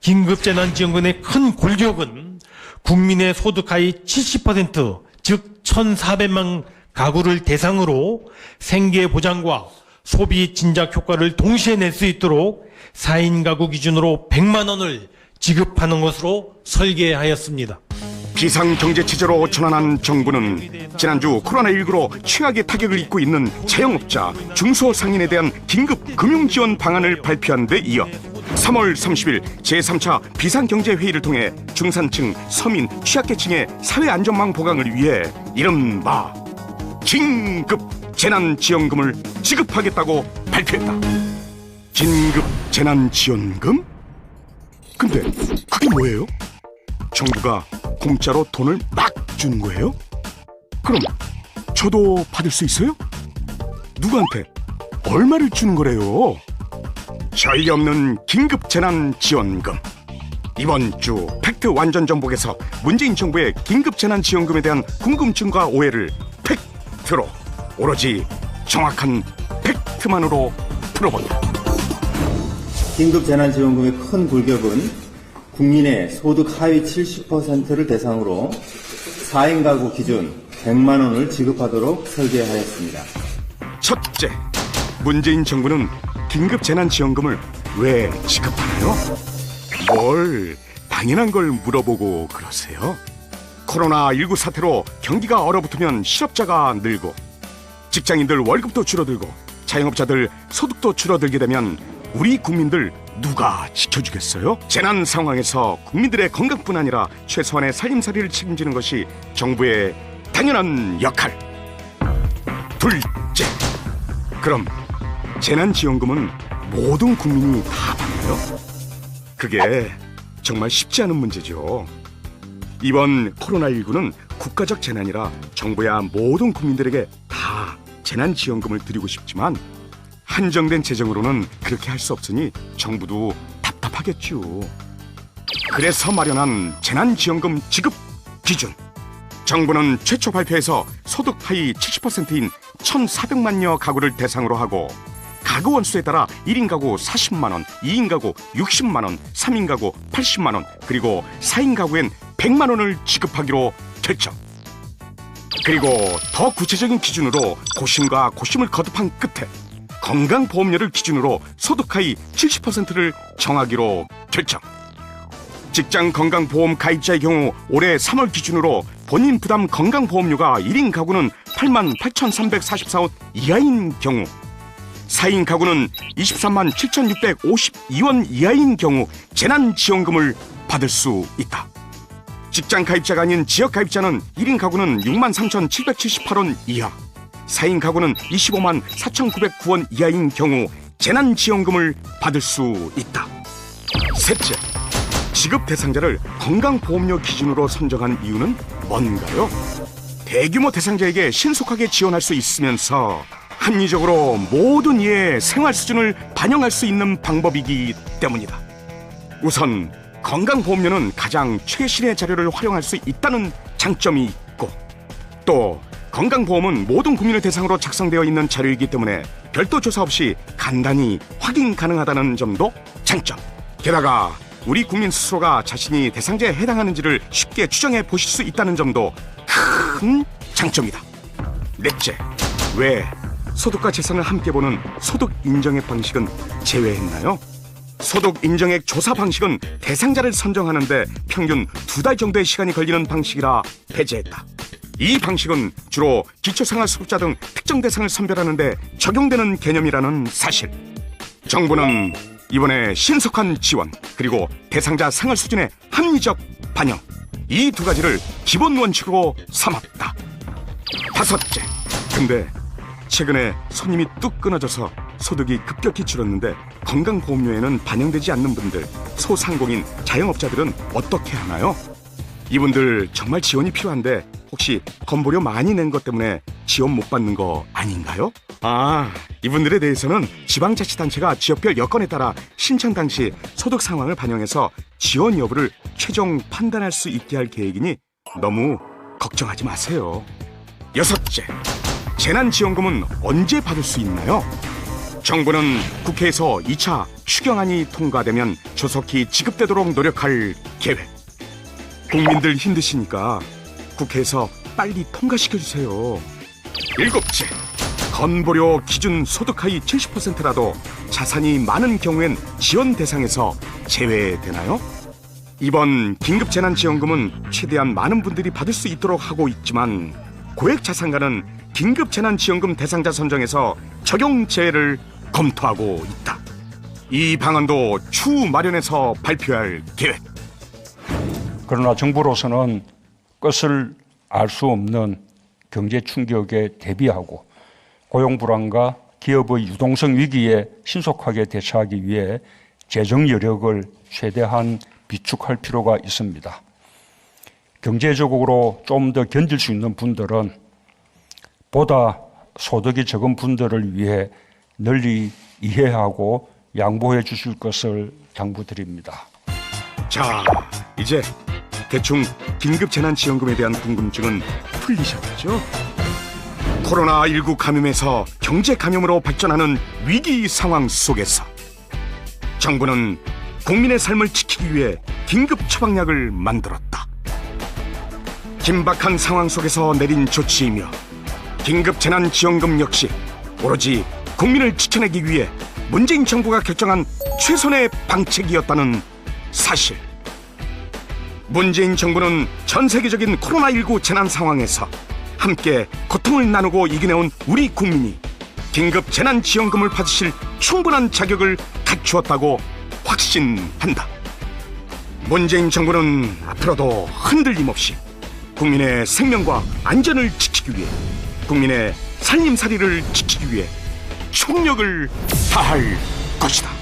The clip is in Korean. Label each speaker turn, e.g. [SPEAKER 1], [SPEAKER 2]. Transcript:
[SPEAKER 1] 긴급재난지원금의 큰 골격은 국민의 소득 하위 70%, 즉 1,400만 가구를 대상으로 생계 보장과 소비 진작 효과를 동시에 낼 수 있도록 4인 가구 기준으로 100만 원을 지급하는 것으로 설계하였습니다.
[SPEAKER 2] 비상경제체제로 전환한 정부는 지난주 코로나19로 최악의 타격을 입고 있는 자영업자, 중소상인에 대한 긴급 금융지원 방안을 발표한 데 이어 3월 30일 제3차 비상경제회의를 통해 중산층, 서민, 취약계층의 사회안전망 보강을 위해 이른바 긴급 재난지원금을 지급하겠다고 발표했다. 긴급 재난지원금? 근데 그게 뭐예요? 정부가 공짜로 돈을 막 주는 거예요? 그럼 저도 받을 수 있어요? 누구한테 얼마를 주는 거래요? 저희 없는 긴급 재난 지원금. 이번 주 팩트 완전 정복에서 문재인 정부의 긴급 재난 지원금에 대한 궁금증과 오해를 팩트로 오로지 정확한 팩트만으로 풀어본다.
[SPEAKER 3] 긴급 재난 지원금의 큰 골격은 국민의 소득 하위 70%를 대상으로 4인 가구 기준 100만 원을 지급하도록 설계하였습니다.
[SPEAKER 2] 첫째, 문재인 정부는 긴급 재난지원금을 왜 지급하나요? 뭘 당연한 걸 물어보고 그러세요? 코로나19 사태로 경기가 얼어붙으면 실업자가 늘고 직장인들 월급도 줄어들고 자영업자들 소득도 줄어들게 되면 우리 국민들 누가 지켜주겠어요? 재난 상황에서 국민들의 건강뿐 아니라 최소한의 살림살이를 책임지는 것이 정부의 당연한 역할. 둘째, 그럼 재난지원금은 모든 국민이 다 받나요? 그게 정말 쉽지 않은 문제죠. 이번 코로나19는 국가적 재난이라 정부야 모든 국민들에게 다 재난지원금을 드리고 싶지만 한정된 재정으로는 그렇게 할 수 없으니 정부도 답답하겠죠. 그래서 마련한 재난지원금 지급 기준. 정부는 최초 발표에서 소득 하위 70%인 1,400만여 가구를 대상으로 하고 가구 원수에 따라 1인 가구 40만 원, 2인 가구 60만 원, 3인 가구 80만 원, 그리고 4인 가구엔 100만 원을 지급하기로 결정. 그리고 더 구체적인 기준으로 고심과 고심을 거듭한 끝에 건강보험료를 기준으로 소득 하위 70%를 정하기로 결정. 직장 건강보험 가입자의 경우 올해 3월 기준으로 본인 부담 건강보험료가 1인 가구는 8만 8,344원 이하인 경우 4인 가구는 23만 7,652원 이하인 경우 재난지원금을 받을 수 있다. 직장 가입자가 아닌 지역 가입자는 1인 가구는 6만 3,778원 이하 4인 가구는 25만 4,909원 이하인 경우 재난지원금을 받을 수 있다. 셋째, 지급 대상자를 건강보험료 기준으로 선정한 이유는 뭔가요? 대규모 대상자에게 신속하게 지원할 수 있으면서 합리적으로 모든 이의 생활 수준을 반영할 수 있는 방법이기 때문이다. 우선 건강보험료는 가장 최신의 자료를 활용할 수 있다는 장점이 있고 또 건강보험은 모든 국민을 대상으로 작성되어 있는 자료이기 때문에 별도 조사 없이 간단히 확인 가능하다는 점도 장점. 게다가 우리 국민 스스로가 자신이 대상자에 해당하는지를 쉽게 추정해 보실 수 있다는 점도 큰 장점이다. 넷째, 왜 소득과 재산을 함께 보는 소득 인정액 방식은 제외했나요? 소득 인정액 조사 방식은 대상자를 선정하는데 평균 두 달 정도의 시간이 걸리는 방식이라 배제했다. 이 방식은 주로 기초생활수급자 등 특정 대상을 선별하는데 적용되는 개념이라는 사실. 정부는 이번에 신속한 지원 그리고 대상자 생활 수준의 합리적 반영 이 두 가지를 기본 원칙으로 삼았다. 다섯째. 근데 최근에 손님이 뚝 끊어져서 소득이 급격히 줄었는데 건강보험료에는 반영되지 않는 분들, 소상공인, 자영업자들은 어떻게 하나요? 이분들 정말 지원이 필요한데 혹시 건보료 많이 낸 것 때문에 지원 못 받는 거 아닌가요? 아, 이분들에 대해서는 지방자치단체가 지역별 여건에 따라 신청 당시 소득 상황을 반영해서 지원 여부를 최종 판단할 수 있게 할 계획이니 너무 걱정하지 마세요. 여섯째, 재난지원금은 언제 받을 수 있나요? 정부는 국회에서 2차 추경안이 통과되면 조속히 지급되도록 노력할 계획. 국민들 힘드시니까 국회에서 빨리 통과시켜 주세요. 일곱째, 건보료 기준 소득 하위 70%라도 자산이 많은 경우엔 지원 대상에서 제외되나요? 이번 긴급재난지원금은 최대한 많은 분들이 받을 수 있도록 하고 있지만 고액 자산가는 긴급재난지원금 대상자 선정에서 적용 제외를 검토하고 있다. 이 방안도 추후 마련해서 발표할 계획.
[SPEAKER 4] 그러나 정부로서는 끝을 알 수 없는 경제 충격에 대비하고 고용 불안과 기업의 유동성 위기에 신속하게 대처하기 위해 재정 여력을 최대한 비축할 필요가 있습니다. 경제적으로 좀 더 견딜 수 있는 분들은 보다 소득이 적은 분들을 위해 널리 이해하고 양보해 주실 것을 당부드립니다.
[SPEAKER 2] 자, 이제 대충 긴급재난지원금에 대한 궁금증은 풀리셨죠? 코로나19 감염에서 경제 감염으로 발전하는 위기 상황 속에서 정부는 국민의 삶을 지키기 위해 긴급 처방약을 만들었다. 긴박한 상황 속에서 내린 조치이며 긴급재난지원금 역시 오로지 국민을 지켜내기 위해 문재인 정부가 결정한 최선의 방책이었다는 사실. 문재인 정부는 전 세계적인 코로나19 재난 상황에서 함께 고통을 나누고 이겨내온 우리 국민이 긴급 재난 지원금을 받으실 충분한 자격을 갖추었다고 확신한다. 문재인 정부는 앞으로도 흔들림 없이 국민의 생명과 안전을 지키기 위해 국민의 살림살이를 지키기 위해 총력을 다할 것이다.